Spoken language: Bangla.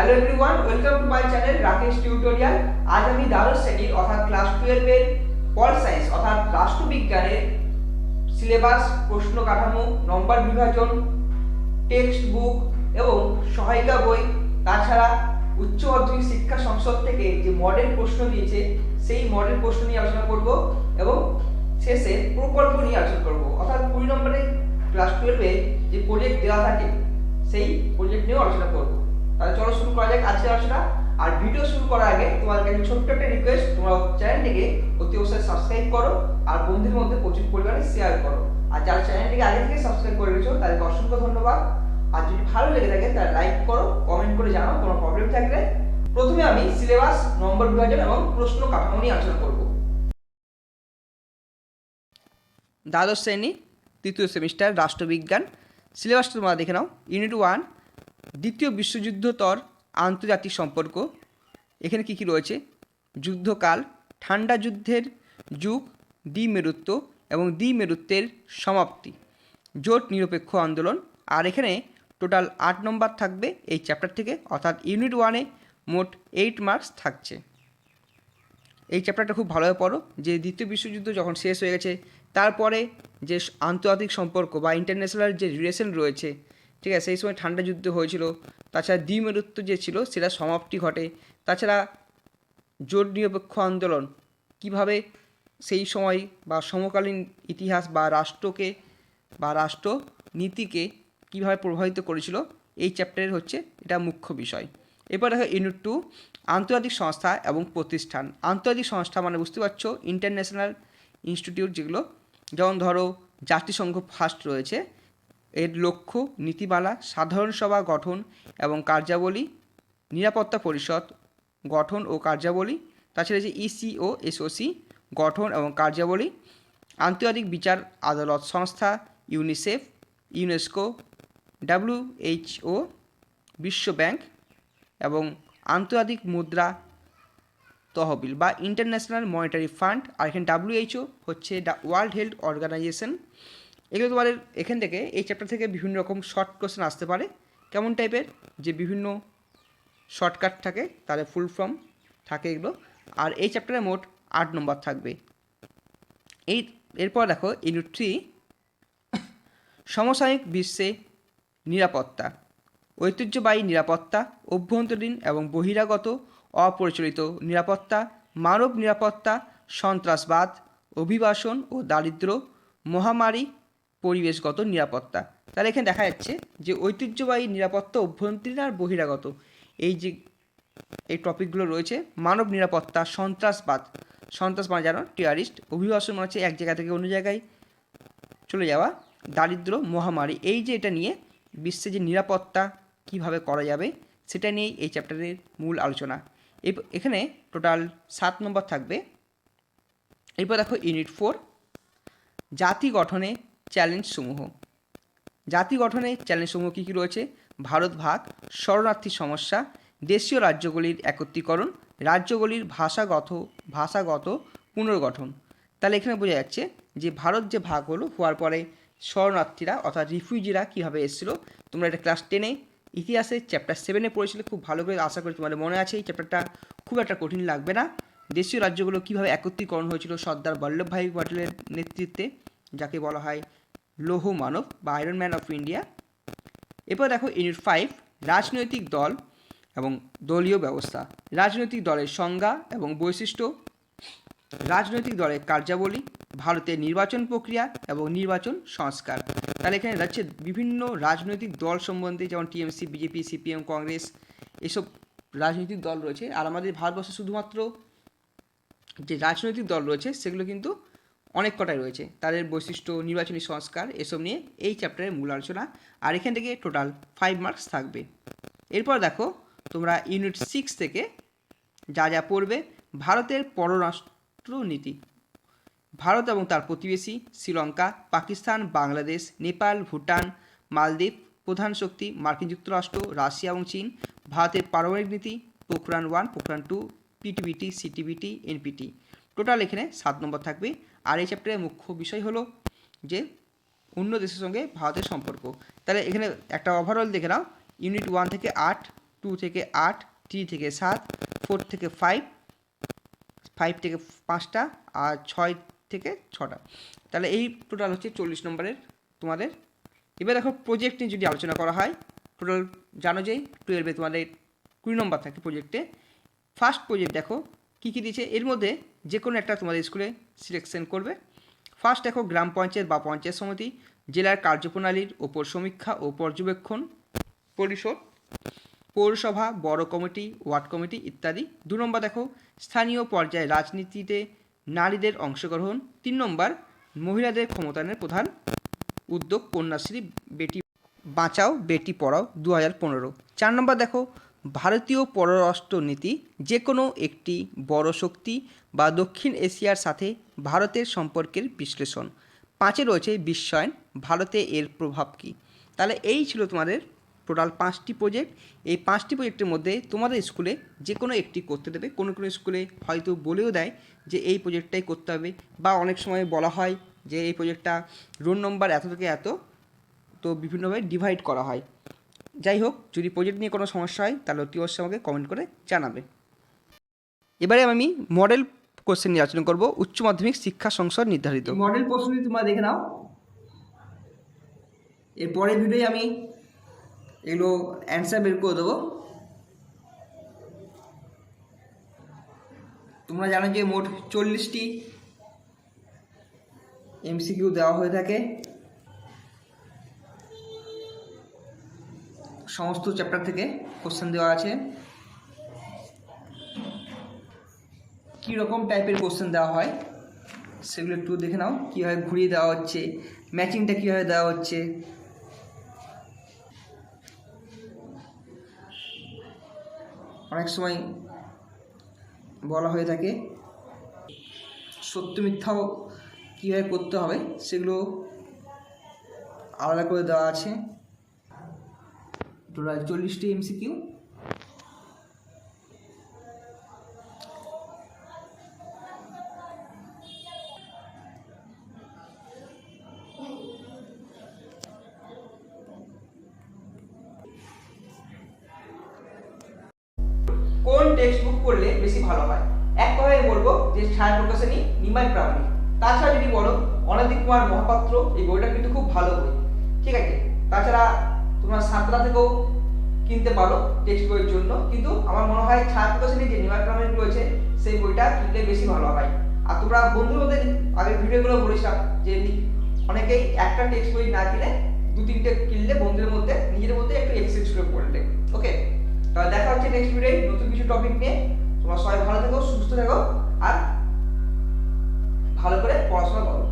Hello everyone welcome to my channel Rakesh tutorial আজ আমি দ্বাদশ শ্রেণির, অর্থাৎ ক্লাস টুয়েলভের পল সায়েন্স অর্থাৎ রাষ্ট্রবিজ্ঞানের সিলেবাস প্রশ্ন কাঠামো নম্বর বিভাজন টেক্সট বুক এবং সহায়িকা বই, তাছাড়া উচ্চ মাধ্যমিক শিক্ষা সংসদ থেকে যে মডেল প্রশ্ন দিয়েছে, সেই মডেল প্রশ্ন নিয়ে আলোচনা করব এবং শেষে প্রকল্প নিয়ে আলোচনা করব। অর্থাৎ কুড়ি নম্বরে ক্লাস টুয়েলভে যে প্রজেক্ট দেওয়া থাকে, সেই প্রজেক্ট নিয়েও আলোচনা করব। তাহলে চলো শুরু করা যাক আজকের আলোচনা। আর ভিডিও শুরু করার আগে তোমাদের কাছে ছোট্ট একটা রিকোয়েস্ট তোমরা চ্যানেলটিকে অতি অবশ্যই সাবস্ক্রাইব করো আর বন্ধুদের মধ্যে প্রচুর পরিমাণে শেয়ার করো। আর যারা চ্যানেলটিকে আগে থেকে সাবস্ক্রাইব করে রেখেছো, তাদেরকে অসংখ্য ধন্যবাদ। আর যদি ভালো লেগে থাকে, তাহলে লাইক করো কমেন্ট করে জানাও, কোনো প্রবলেম থাকলে। প্রথমে আমি সিলেবাস নম্বর বিভাজন এবং প্রশ্ন কাঠামো নিয়ে আলোচনা করব। দ্বাদশ শ্রেণি, তৃতীয় সেমিস্টার রাষ্ট্রবিজ্ঞান। সিলেবাসটা তোমরা দেখে নাও। ইউনিট ওয়ান দ্বিতীয় বিশ্বযুদ্ধতর আন্তর্জাতিক সম্পর্ক। এখানে কী কী রয়েছে? যুদ্ধকাল, ঠান্ডা যুদ্ধের যুগ, দ্বিমেরুত্ব এবং দ্বিমেরুত্বের সমাপ্তি। জোট নিরপেক্ষ আন্দোলন। আর এখানে টোটাল আট নম্বর থাকবে এই চ্যাপ্টার থেকে, অর্থাৎ ইউনিট ওয়ানে মোট এইট মার্কস থাকছে। এই চ্যাপ্টারটা খুব ভালোভাবে পড়ো, যে দ্বিতীয় বিশ্বযুদ্ধ যখন শেষ হয়ে গেছে, তারপরে যে আন্তর্জাতিক সম্পর্ক বা ইন্টারন্যাশনাল যে রিলেশন রয়েছে ঠিক আছে, সেই সময় ঠান্ডা যুদ্ধ হয়েছিল। তাছাড়া দ্বিমেরুত্ব যে ছিল, সেটা সমাপ্তি ঘটে। তাছাড়া জোট নিরপেক্ষ আন্দোলন, কীভাবে সেই সময় বা সমকালীন ইতিহাস বা রাষ্ট্রকে বা রাষ্ট্র নীতিকে কীভাবে প্রভাবিত করেছিল, এই চ্যাপ্টারের হচ্ছে এটা মুখ্য বিষয়। এরপর দেখো ইউনিট টু, আন্তর্জাতিক সংস্থা এবং প্রতিষ্ঠান। আন্তর্জাতিক সংস্থা মানে বুঝতে পারছ, ইন্টারন্যাশনাল ইনস্টিটিউট যেগুলো, যেমন ধরো জাতিসংঘ ফার্স্ট রয়েছে এর লক্ষ্য, নীতিমালা, সাধারণ সভা গঠন এবং কার্যাবলী, নিরাপত্তা পরিষদ গঠন ও কার্যাবলী, তাছাড়া যে ইসি ও এসওসি গঠন এবং কার্যাবলী, আন্তর্জাতিক বিচার আদালত সংস্থা ইউনিসেফ ইউনেস্কো ডাব্লিউএইচও বিশ্ব ব্যাংক এবং আন্তর্জাতিক মুদ্রা তহবিল বা ইন্টারন্যাশনাল মনিটারি ফান্ড আর এখানে ডাব্লিউএইচও হচ্ছে ওয়ার্ল্ড হেলথ অর্গানাইজেশন এগুলো তোমাদের এখান থেকে, এই চ্যাপ্টার থেকে বিভিন্ন রকম শর্ট কোশ্চেন আসতে পারে। কেমন টাইপের যে বিভিন্ন শর্টকাট থাকে তাদের ফুল ফর্ম থাকে এগুলো। আর এই চ্যাপ্টারে মোট আট নম্বর থাকবে। এই, এরপর দেখো ইউনিট থ্রি সমসাময়িক বিশ্বে নিরাপত্তা, ঐতিহ্যবাহী নিরাপত্তা, অভ্যন্তরীণ এবং বহিরাগত, অপরিচালিত নিরাপত্তা, মানব নিরাপত্তা, সন্ত্রাসবাদ, অভিবাসন ও দারিদ্র, মহামারী পরিবেশগত নিরাপত্তা। তাহলে এখানে দেখা যাচ্ছে যে ঐতিহ্যবাহী নিরাপত্তা অভ্যন্তরীণ আর বহিরাগত। এই যে, এই টপিকগুলো রয়েছে, মানব নিরাপত্তা, সন্ত্রাসবাদ। সন্ত্রাস মানে জানো টিয়ারিস্ট অভিবাসন মানে হচ্ছে এক জায়গা থেকে অন্য জায়গায় চলে যাওয়া, দারিদ্র, মহামারী। এই যে এটা নিয়ে বিশ্বে যে নিরাপত্তা কীভাবে করা যাবে, সেটা নিয়েই এই চ্যাপ্টারের মূল আলোচনা। এখানে টোটাল সাত নম্বর থাকবে। এরপর দেখো ইউনিট ফোর জাতি গঠনে চ্যালেঞ্জ সমূহ। জাতি গঠনে চ্যালেঞ্জ সমূহ কী কী রয়েছে? ভারত ভাগ, শরণার্থী সমস্যা, দেশীয় রাজ্যগুলির একত্রীকরণ, রাজ্যগুলির ভাষাগত ভাষাগত পুনর্গঠন। তাহলে এখানে বোঝা যাচ্ছে যে ভারত যে ভাগ হলো, হওয়ার পরে শরণার্থীরা অর্থাৎ রিফিউজিরা কীভাবে এসেছিল? তোমরা এটা ক্লাস টেনে ইতিহাসে চ্যাপ্টার সেভেনে পড়েছিলে, খুব ভালো করে আশা করি তোমাদের মনে আছে, এই চ্যাপ্টারটা খুব একটা কঠিন লাগবে না। দেশীয় রাজ্যগুলো কীভাবে একত্রীকরণ হয়েছিল, সর্দার বল্লভভাই পটেলের নেতৃত্বে, যাকে বলা হয় লৌহ মানব বা আয়রন ম্যান অফ ইন্ডিয়া এরপর দেখো ইউনিট ফাইভ রাজনৈতিক দল এবং দলীয় ব্যবস্থা। রাজনৈতিক দলের সংজ্ঞা এবং বৈশিষ্ট্য। রাজনৈতিক দলের কার্যাবলী, ভারতের নির্বাচন প্রক্রিয়া এবং নির্বাচন সংস্কার। তাহলে এখানে যাচ্ছে বিভিন্ন রাজনৈতিক দল সম্বন্ধে, যেমন টিএমসি বিজেপি সিপিএম কংগ্রেস এসব রাজনৈতিক দল রয়েছে। আর আমাদের ভারতবর্ষে শুধুমাত্র যে রাজনৈতিক দল রয়েছে, সেগুলো কিন্তু অনেক কটাই রয়েছে। তাদের বৈশিষ্ট্য, নির্বাচনী সংস্কার এসব নিয়ে এই চ্যাপ্টারের মূল আলোচনা। আর এখান থেকে টোটাল ফাইভ মার্কস থাকবে। এরপর দেখো, তোমরা ইউনিট সিক্স থেকে যা যা পড়বে, ভারতের পররাষ্ট্র নীতি ভারত এবং তার প্রতিবেশী শ্রীলঙ্কা, পাকিস্তান, বাংলাদেশ, নেপাল, ভুটান, মালদ্বীপ, প্রধান শক্তি, মার্কিন যুক্তরাষ্ট্র, রাশিয়া এবং চীন, ভারতের পারমাণবিক নীতি, Pokhran one Pokhran two PTBT CTBT NPT total এখানে সাত নম্বর থাকবে। আর এই চ্যাপ্টারের মুখ্য বিষয় হলো যে অন্য দেশের সঙ্গে ভারতের সম্পর্ক। তাহলে এখানে একটা ওভারঅল দেখে নাও। ইউনিট ওয়ান থেকে আট টু থেকে আট থ্রি থেকে সাত ফোর থেকে ফাইভ ফাইভ থেকে পাঁচটা আর ছয় থেকে ছটা। তাহলে এই টোটাল হচ্ছে চল্লিশ নম্বরের তোমাদের। এবার দেখো প্রজেক্ট নিয়ে যদি আলোচনা করা হয় টোটাল জানো যে টুয়েলভে তোমাদের কুড়ি নম্বর থাকে প্রজেক্টে ফার্স্ট প্রজেক্ট দেখো কী কী দিয়েছে? এর মধ্যে যে কোনো একটা তোমাদের স্কুলে সিলেকশন করবে। ফার্স্ট দেখো গ্রাম পঞ্চায়েত বা পঞ্চায়েত সমিতি, জেলার কার্যপ্রণালীর ওপর সমীক্ষা ও পর্যবেক্ষণ পরিষদ, পৌরসভা, বড় কমিটি, ওয়ার্ড কমিটি ইত্যাদি। দু নম্বর দেখো, স্থানীয় পর্যায়ে রাজনীতিতে নারীদের অংশগ্রহণ। তিন নম্বর, মহিলাদের ক্ষমতায়নের প্রধান উদ্যোগ, কন্যাশ্রী, বেটি বাঁচাও, বেটি পড়াও দু হাজার পনেরো। চার নম্বর দেখো ভারতীয় পররাষ্ট্রনীতি যে কোনো একটি বড় শক্তি বা দক্ষিণ এশিয়ার সাথে ভারতের সম্পর্কের বিশ্লেষণ। পাঁচে রয়েছে বিশ্বায়ন, ভারতে এর প্রভাব কী? তাহলে এই ছিল তোমাদের টোটাল পাঁচটি প্রজেক্ট। এই পাঁচটি প্রজেক্টের মধ্যে তোমাদের স্কুলে যে কোনো একটি করতে দেবে। কোনো কোনো স্কুলে হয়তো বলেও দেয় যে এই প্রজেক্টটাই করতে হবে বা অনেক সময় বলা হয় যে এই প্রজেক্টটা রোল নম্বর এত থেকে এত, তো বিভিন্নভাবে ডিভাইড করা হয়। যাই হোক যদি প্রজেক্ট নিয়ে কোনো সমস্যা হয়, তাহলে অতি অবশ্যই আমাকে কমেন্ট করে জানাবে। এবারে আমি মডেল কোশ্চেন নিয়ে আলোচনা করব, উচ্চ মাধ্যমিক শিক্ষা সংসদ নির্ধারিত। মডেল প্রশ্নটি তোমরা দেখে নাও। এর পরের আমি এগুলো অ্যান্সার বের করে দেবো। তোমরা জানো যে মোট চল্লিশটি এমসিকিউ দেওয়া হয়ে থাকে। সমস্ত চ্যাপ্টার থেকে কোশ্চেন দেওয়া আছে। কী রকম টাইপের কোশ্চেন দেওয়া হয়, সেগুলো একটু দেখে নাও, কীভাবে ঘুরিয়ে দেওয়া হচ্ছে ম্যাচিংটা কীভাবে দেওয়া হচ্ছে। অনেক সময় বলা হয়ে থাকে, সত্য মিথ্যাও কীভাবে করতে হবে, সেগুলো আলাদা করে দেওয়া আছে। টোটাল চল্লিশটি এমসিকিউ। কোন টেক্সট বুক পড়লে বেশি ভালো হয়? এক কথায় বলব যে ছায়া প্রকাশনী নিমাই প্রামাণিক তাছাড়া যদি বলো অনদিক কুমার মহাপাত্র, এই বইটা কিন্তু খুব ভালো বই। ঠিক আছে? তাছাড়া তোমরা সাঁতরা থেকেও কিনতে পারো টেক্সট বইয়ের জন্য। কিন্তু আমার মনে হয় ছায়া প্রকাশনী যে নিমাই প্রামাণিক রয়েছে, সেই বইটা কিনলে বেশি ভালো হয় আর তোমরা বন্ধুর মধ্যে আগের ভিডিওগুলো বলেছিলাম যে অনেকেই একটা টেক্সট বই না কিনে দু তিনটে কিনলে বন্ধুদের মধ্যে নিজের মধ্যে একটু এক্সচেঞ্জ করে পড়লে। ওকে তাহলে দেখা হচ্ছে নেক্সট ভিডিও নতুন কিছু টপিক নিয়ে। তোমরা সবাই ভালো থেকো, সুস্থ থেকো, আর ভালো করে পড়াশোনা করো।